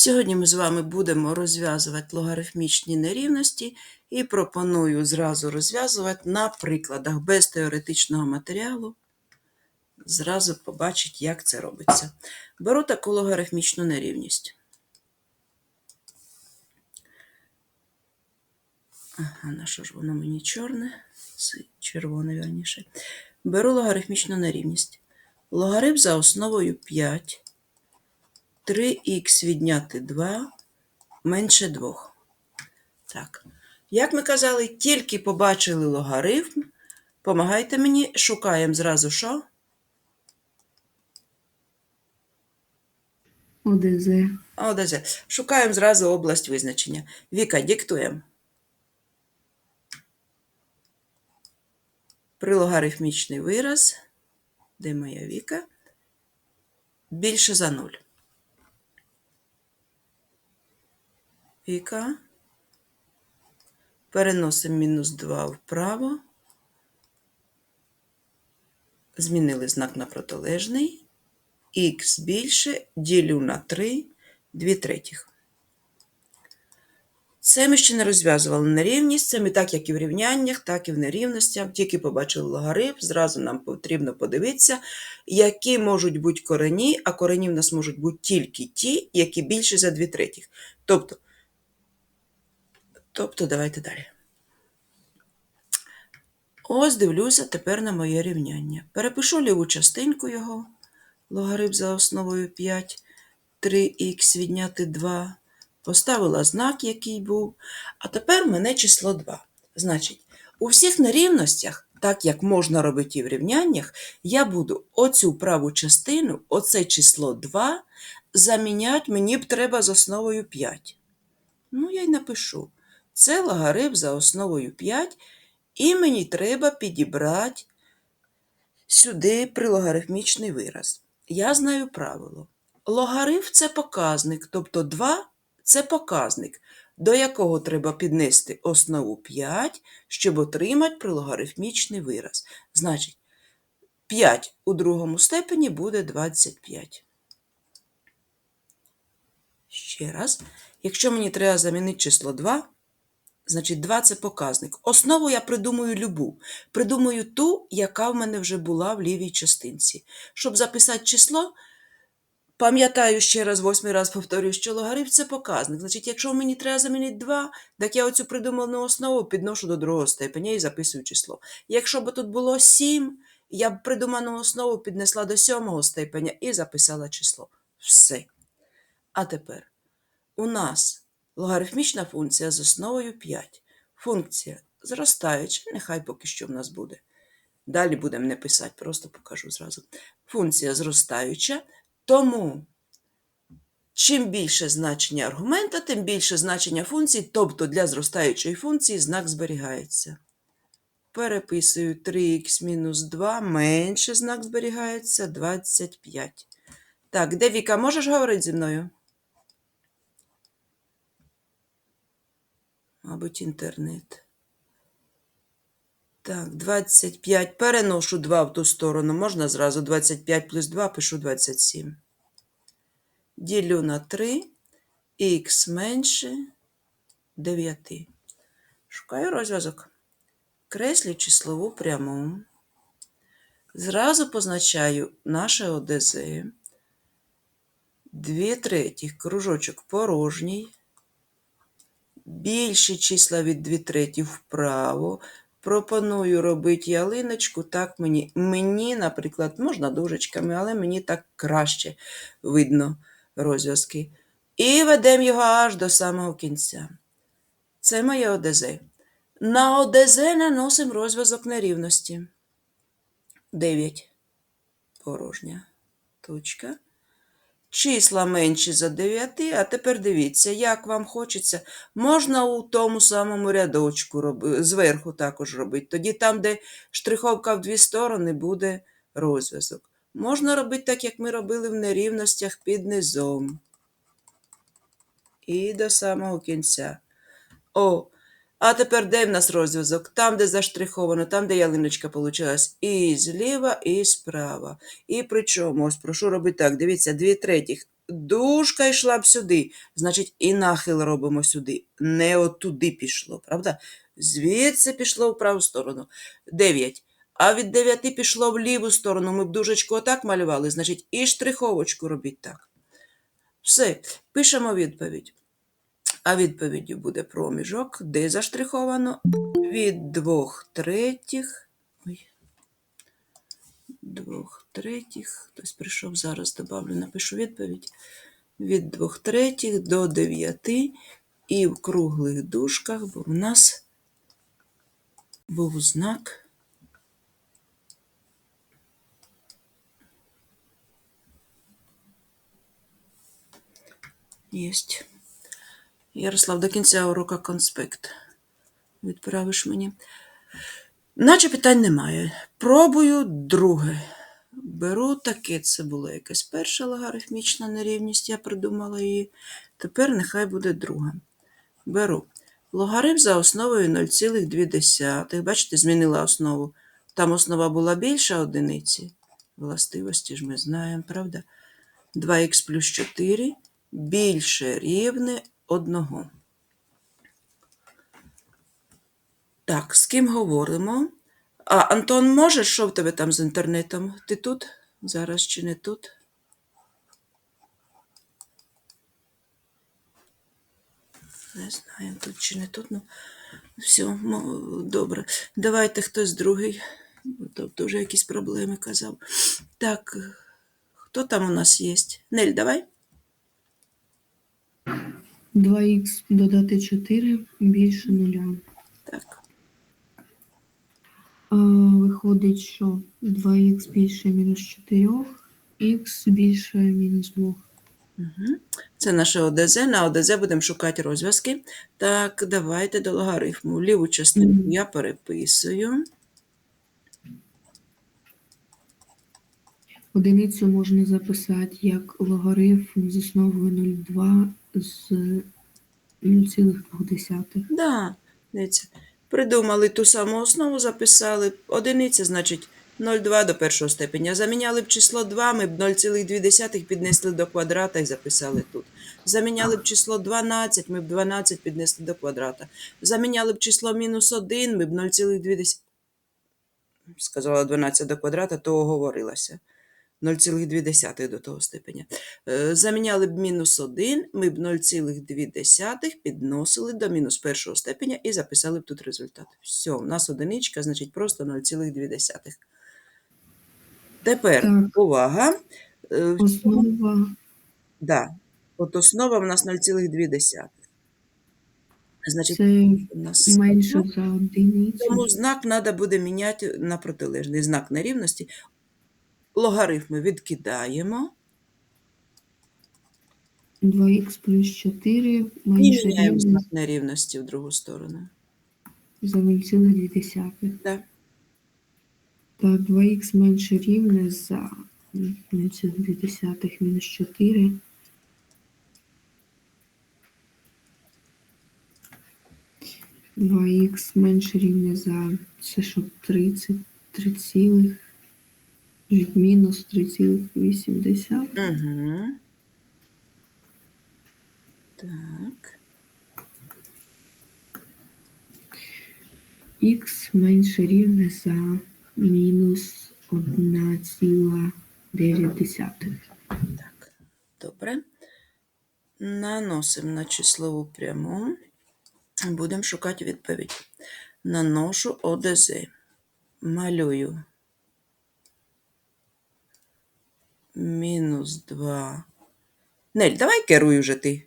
Сьогодні ми з вами будемо розв'язувати логарифмічні нерівності і пропоную зразу розв'язувати на прикладах без теоретичного матеріалу. Зразу побачить, як це робиться. Беру таку логарифмічну нерівність. Ага, на що ж воно мені чорне? Червоне, вірніше. Беру логарифмічну нерівність. Логарифм за основою 5. 3х відняти 2 менше 2. Так. Як ми казали, тільки побачили логарифм. Помагайте мені, шукаємо зразу що? ОДЗ. ОДЗ. Шукаємо зразу область визначення. Віка, диктуємо. Прилогарифмічний вираз. Де моя Віка? Більше за 0. Віка. Переносимо мінус 2 вправо. Змінили знак на протилежний. Х більше ділю на 3, 2 третіх. Це ми ще не розв'язували нерівність. Це ми так, як і в рівняннях, так і в нерівностях. Тільки побачили логарифм, зразу нам потрібно подивитися, які можуть бути корені, а корені в нас можуть бути тільки ті, які більше за 2 третіх. Тобто, тобто, давайте далі. Ось дивлюся тепер на моє рівняння. Перепишу ліву частинку його. Логарифм за основою 5, 3х відняти 2. Поставила знак, який був. А тепер в мене число 2. Значить, у всіх нерівностях, так як можна робити і в рівняннях, я буду оцю праву частину, оце число 2, заміняти мені б треба з основою 5. Ну, я й напишу. Це логарифм за основою 5, і мені треба підібрати сюди прилогарифмічний вираз. Я знаю правило. Логарифм – це показник, тобто 2 – це показник, до якого треба піднести основу 5, щоб отримати прилогарифмічний вираз. Значить, 5 у другому степені буде 25. Ще раз. Якщо мені треба замінити число 2, значить 2 – це показник. Основу я придумую любу. Придумую ту, яка в мене вже була в лівій частинці. Щоб записати число, пам'ятаю ще раз, восьмий раз повторюю, що логарифм – це показник. Значить, якщо мені треба замінити 2, так я оцю придуману основу підношу до другого степеня і записую число. Якщо б тут було 7, я б придуману основу піднесла до сьомого степеня і записала число. Все. А тепер у нас логарифмічна функція з основою 5. Функція зростаюча, нехай поки що в нас буде. Далі будемо не писати, просто покажу зразу. Функція зростаюча, тому чим більше значення аргумента, тим більше значення функції, тобто для зростаючої функції знак зберігається. Переписую 3х мінус 2, менше знак зберігається 25. Так, де Віка, можеш говорити зі мною? Мабуть, інтернет. Так, 25. Переношу 2 в ту сторону. Можна зразу 25 плюс 2 пишу 27. Ділю на 3. Х менше 9. Шукаю розв'язок. Креслю числову пряму. Зразу позначаю наше ОДЗ. 2 третіх кружочок порожній. Більші числа від 2 треті вправо. Пропоную робити ялиночку. Так мені, мені, наприклад, можна дужечками, але мені так краще видно розв'язки. І ведемо його аж до самого кінця. Це моє ОДЗ. На ОДЗ наносимо розв'язок нерівності. 9. Порожня точка. Числа менші за 9, а тепер дивіться, як вам хочеться. Можна у тому самому рядочку роби, зверху також робити. Тоді там, де штриховка в дві сторони, буде розв'язок. Можна робити так, як ми робили в нерівностях під низом. І до самого кінця. О, а тепер де в нас розв'язок? Там, де заштриховано, там, де ялиночка получилась. І зліва, і справа. І причому, ось прошу робити так. Дивіться, 2 третіх дужка йшла б сюди, значить і нахил робимо сюди. Не отуди пішло, правда? Звідси пішло в праву сторону. 9. А від 9 пішло в ліву сторону. Ми б дужечку отак малювали, значить і штриховочку робіть так. Все, пишемо відповідь. А відповіддю буде проміжок, де заштриховано від двох третіх. Ой. Двох третіх. Хтось прийшов зараз, добавлю, напишу відповідь. Від двох третіх до дев'яти і в круглих дужках, бо в нас був знак. Єсть. Ярослав, до кінця урока конспект. Відправиш мені. Наче питань немає. Пробую друге. Беру таке, це була якась перша логарифмічна нерівність, я придумала її. Тепер нехай буде друга. Беру. Логарифм за основою 0,2. Бачите, змінила основу. Там основа була більша одиниці. Властивості ж ми знаємо, правда? 2х плюс 4 більше рівне 1. Так, з ким говоримо? А, Антон, можеш, що в тебе там з інтернетом? Ти тут? Зараз чи не тут? Не знаю, тут чи не тут. Ну, все, добре. Давайте хтось другий. Тобто вже якісь проблеми казав. Так, хто там у нас є? Нель, давай. 2х додати 4 більше нуля. Так. А, виходить, що 2х більше мінус 4, х більше мінус 2. Угу. Це наше ОДЗ. На ОДЗ будемо шукати розв'язки. Так, давайте до логарифму. Ліву частину я переписую. Одиницю можна записати як логарифм з основою 0,2 з 0,2. Да, дивіться. Придумали ту саму основу, записали. Одиниця, значить, 0,2 до першого степеня. Заміняли б число 2, ми б 0,2 піднесли до квадрата і записали тут. Заміняли б число 12, ми б 12 піднесли до квадрата. Заміняли б число мінус 1, ми б 0,2. Сказала 12 до квадрата, то оговорилася. 0,2 до того степеня. Е, Заміняли б мінус 1, ми б 0,2 підносили до мінус першого степеня і записали б тут результат. Все, у нас одиничка, значить просто 0,2. Тепер, Так. увага. Е, Основа Да. От основа в нас 0,2. Значить, це у нас менше за одиницю. тому знак треба буде міняти на протилежний знак нерівності. Логарифми відкидаємо 2х плюс 4 і менше міняємо знак нерівності в другу сторону. за 0,2. Да. Так, 2х менше рівне за 0,2 мінус 4. Два х менше рівне за це що 30, 3 цілих, мінус 3,8. Угу. Так. Х менше рівне за мінус 1,9. Так, добре. Наносимо на числову пряму. Будемо шукати відповідь. Наношу ОДЗ. Малюю. Мінус 2. Нель, давай керуй вже ти.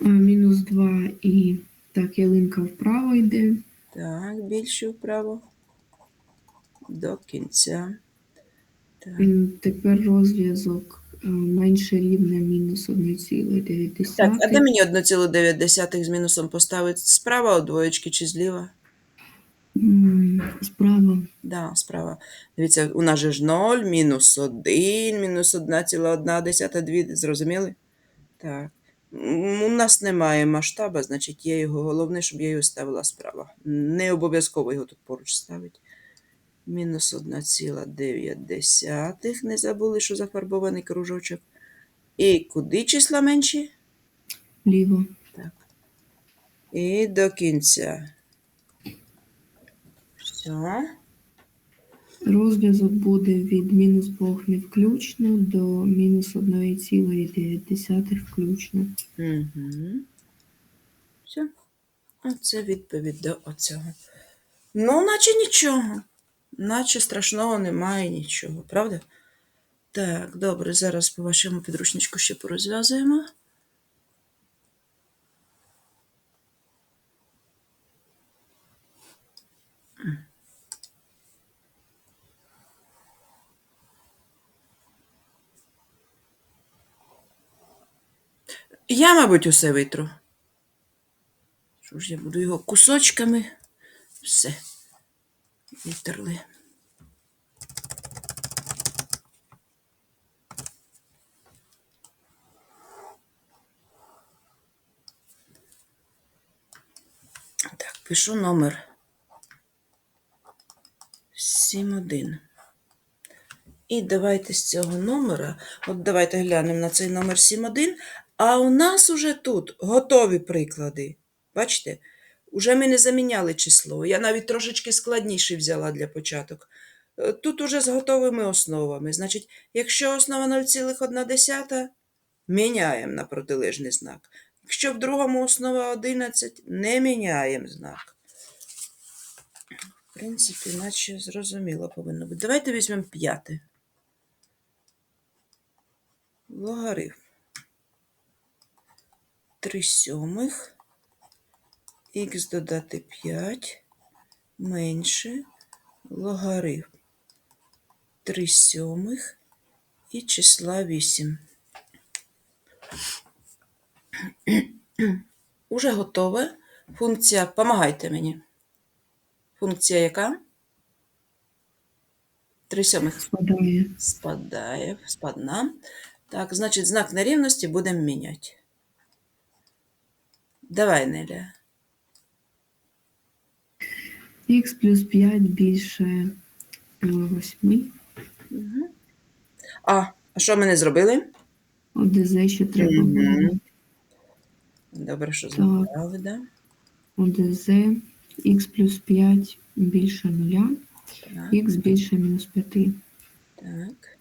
Мінус 2 і так, ялинка вправо йде. Так, більше вправо. До кінця. Так. Тепер розв'язок менше рівне мінус 1,9. Так, а де мені 1,9 з мінусом поставити? Справа у двоєчки чи зліва? М, Справа. Да, справа. Дивіться, у нас же ж 0, мінус 1, мінус 1,1, 2, зрозуміли? Так. М, У нас немає масштаба, значить я його, головне, щоб я його ставила справа. Не обов'язково його тут поруч ставити. Мінус 1,9. Не забули, що зафарбований кружочок. І куди числа менші? Ліво. Так. І до кінця. Все. Розв'язок буде від мінус 2 не включно до мінус 1,9 включно. Угу. Все. Оце відповідь до оцього. Ну, наче нічого. Наче страшного немає нічого, правда? Так, добре, зараз по вашому підручничку ще порозв'язуємо. Я, мабуть, усе витру. Що ж я буду його кусочками. Все. Витерли. Так, пишу номер 71. І давайте з цього номера, от давайте глянемо на цей номер 71, а у нас уже тут готові приклади. Бачите? Уже ми не заміняли число. Я навіть трошечки складніший взяла для початок. Е, Тут уже з готовими основами. Значить, якщо основа 0,1, міняємо на протилежний знак. Якщо в другому основа 11, не міняємо знак. В принципі, наче зрозуміло повинно бути. Давайте візьмемо п'яте. Логарифм. 3 сьомих. Х додати 5 менше логарифм 3 сьомих і числа 8. Уже готове. Функція, помагайте мені. Функція яка? 3 сьомих Спадає. спадає, спадна. Так, значить, знак нерівності будемо міняти. Давай, Неля. Х плюс 5 більше 8. Угу. А, а що ми не зробили? ОДЗ ще треба було. Добре, що зробили, да? ОДЗ х плюс 5 більше 0, х більше мінус 5. так.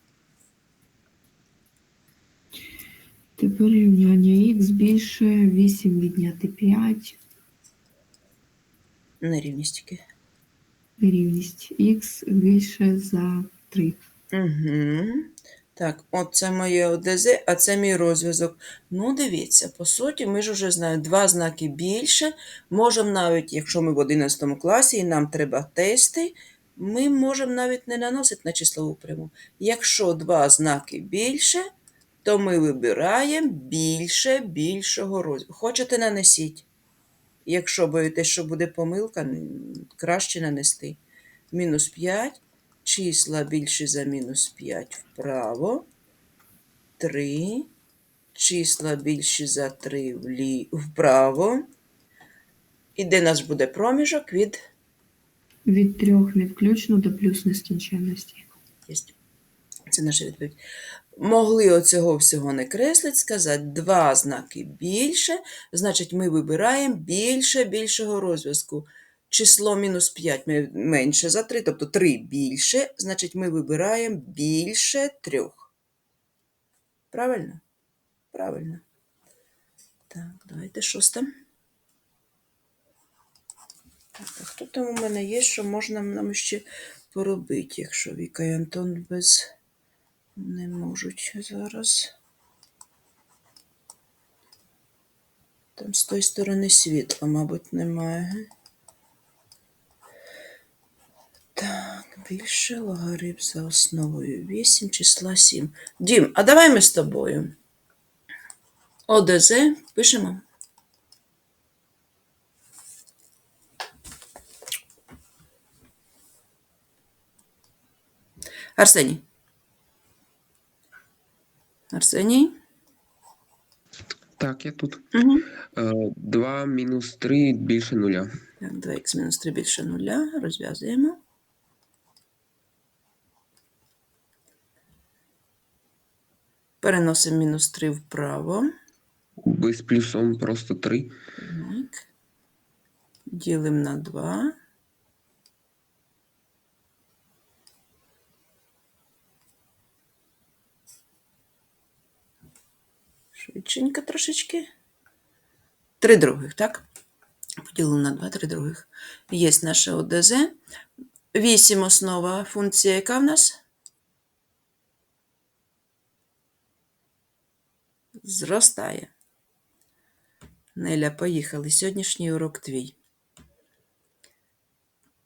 Тепер рівняння х більше 8 відняти 5 Нерівність тільки. рівність х більше за 3. Угу. Так, от це моє ОДЗ, а це мій розв'язок. Ну, дивіться, по суті, ми ж вже знаємо, два знаки більше. Можемо навіть, якщо ми в 11 класі і нам треба тести, ми можемо навіть не наносити на числову пряму. Якщо два знаки більше, то ми вибираємо більше більшого розв'язку. Хочете нанесіть. Якщо боїтесь, що буде помилка, краще нанести. Мінус 5, числа більші за мінус 5 вправо, 3, числа більші за 3 влі... вправо. І де наш буде проміжок від Від 3 не включно до плюс нескінченності. Єсть. Це наша відповідь. Могли оцього всього не креслить, сказати два знаки більше, значить ми вибираємо більше більшого розв'язку. Число мінус 5 ми- менше за 3, тобто 3 більше, значить ми вибираємо більше 3. Правильно? Правильно. Так, давайте шосте. Так, а хто там у мене є, що можна нам ще поробити, якщо Віка і Антон без не можуть зараз. Там з тої сторони світла, мабуть, немає. Так, більше логарифм за основою 8 числа 7. Дім, а давай ми з тобою. ОДЗ пишемо. Арсеній. Арсеній. Так, я тут. Угу. 2 мінус 3 більше нуля. Так, 2х мінус 3 більше нуля. Розв'язуємо. Переносимо мінус 3 вправо. Без плюсом просто 3. Так. Ділимо на 2. Швидшенько трошечки. Три других, так? Поділили на 2, три других. Є наше ОДЗ. 8 основа функція, яка в нас? Зростає. Неля, поїхали. Сьогоднішній урок твій.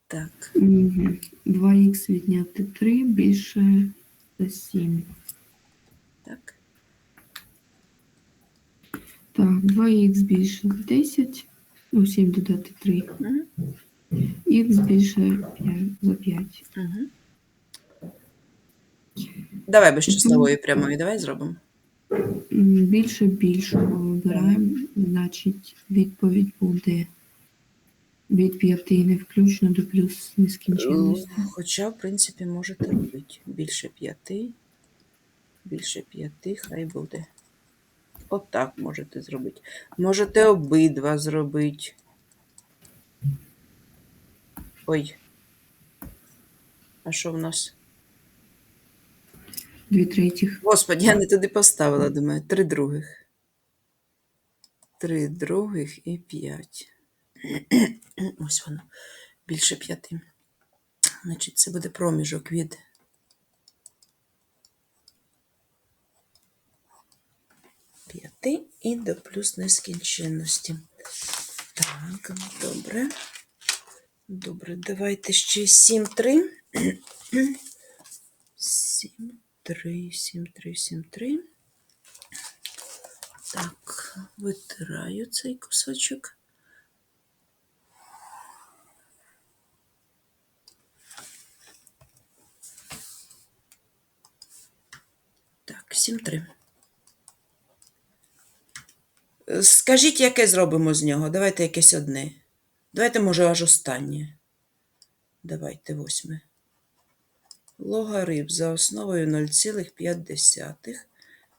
Так, Мгм. 2х відняти 3 більше за 7. так. Так, 2х більше 10. Ну, 7 додати 3. Мгм. Х більше 5, за 5. Угу. Давай без числової прямої, давай зробимо. Більше більшого вибираємо, значить відповідь буде від 5 не включно до плюс нескінченності. Хоча, в принципі, можете робити. Більше п'яти. Більше п'яти, хай буде. Отак можете зробити. Можете обидва зробити. Ой. А що в нас? 2 третіх. Господи, я не туди поставила, думаю. Три других. Три других і п'ять. Ось воно. Більше п'яти. Значить, це буде проміжок від п'яти і до плюс нескінченності. Так, добре. Добре, давайте ще 7, 3. 7, 3, 7, 3, 7, 3. Так, витираю цей кусочок. Так, 7, 3. Скажіть, яке зробимо з нього? Давайте якесь одне. Давайте, може, аж останнє. Давайте восьме. Логарифм за основою 0,5.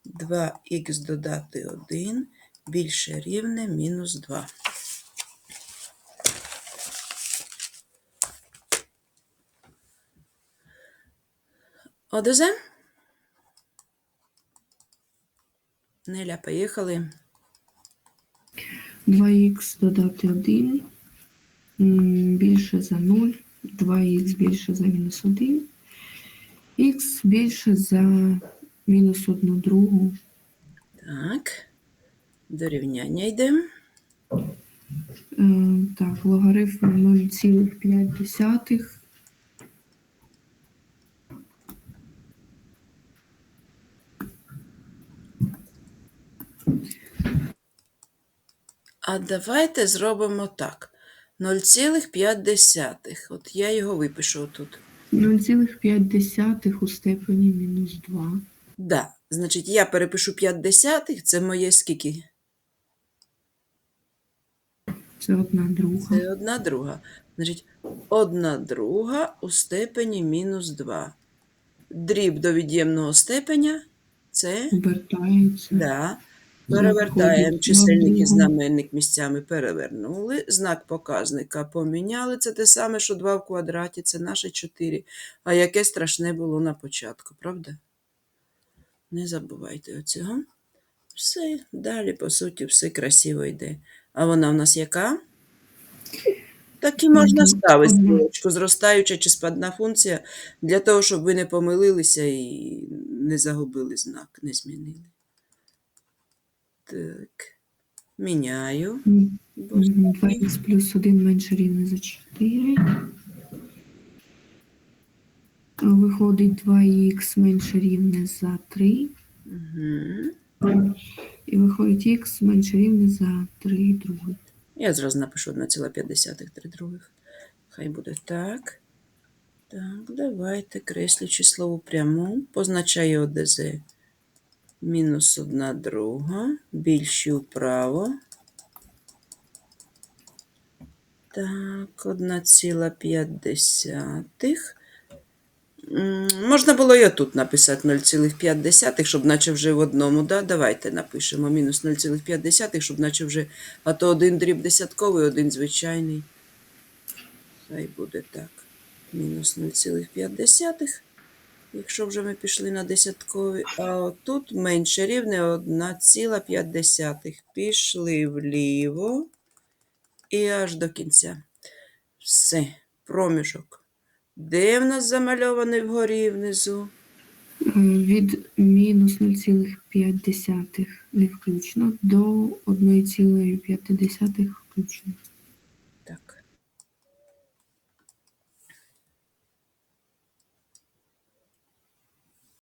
2х додати 1 більше рівне мінус 2. ОДЗ? Неля, поїхали. 2х додати 1 більше за 0, 2х більше за мінус 1, х більше за мінус 1 другу, Так. До рівняння йдемо. Е, так, логарифм 0,5. А давайте зробимо так. 0,5. От я його випишу тут. 0,5 у степені мінус 2. Да. Значить, я перепишу 5 десятих, це моє скільки? Це одна друга. Це одна друга. Значить, одна друга у степені мінус 2. Дріб до від'ємного степеня це Обертається. да. Перевертаємо Заходить чисельник і знаменник місцями перевернули. Знак показника поміняли. Це те саме, що 2 в квадраті, це наше 4. А яке страшне було на початку, правда? Не забувайте оцього. Все, далі, по суті, все красиво йде. А вона в нас яка? Так і можна ставити стрілочку, зростаюча чи спадна функція, для того, щоб ви не помилилися і не загубили знак, не змінили. Так. Міняю. М, Бо 2х плюс 1 менше рівне за 4. Виходить 2х менше рівне за 3. Угу. І виходить х менше рівне за 3 друге. Я зразу напишу 1,5 3 других. Хай буде так. Так, давайте креслю числову пряму. Позначаю ОДЗ. Мінус 1 друга. Більші вправо. Так, 1,5. Можна було і отут написати 0,5, щоб наче вже в одному. Да? Давайте напишемо мінус 0,5, щоб наче вже, а то один дріб десятковий, один звичайний. Хай буде так. Мінус 0,5, якщо вже ми пішли на десятковий. А отут менше рівне 1,5. Пішли вліво і аж до кінця. Все, проміжок. Де в нас замальований вгорі внизу? Від мінус 0,5 не включно до 1,5 включно.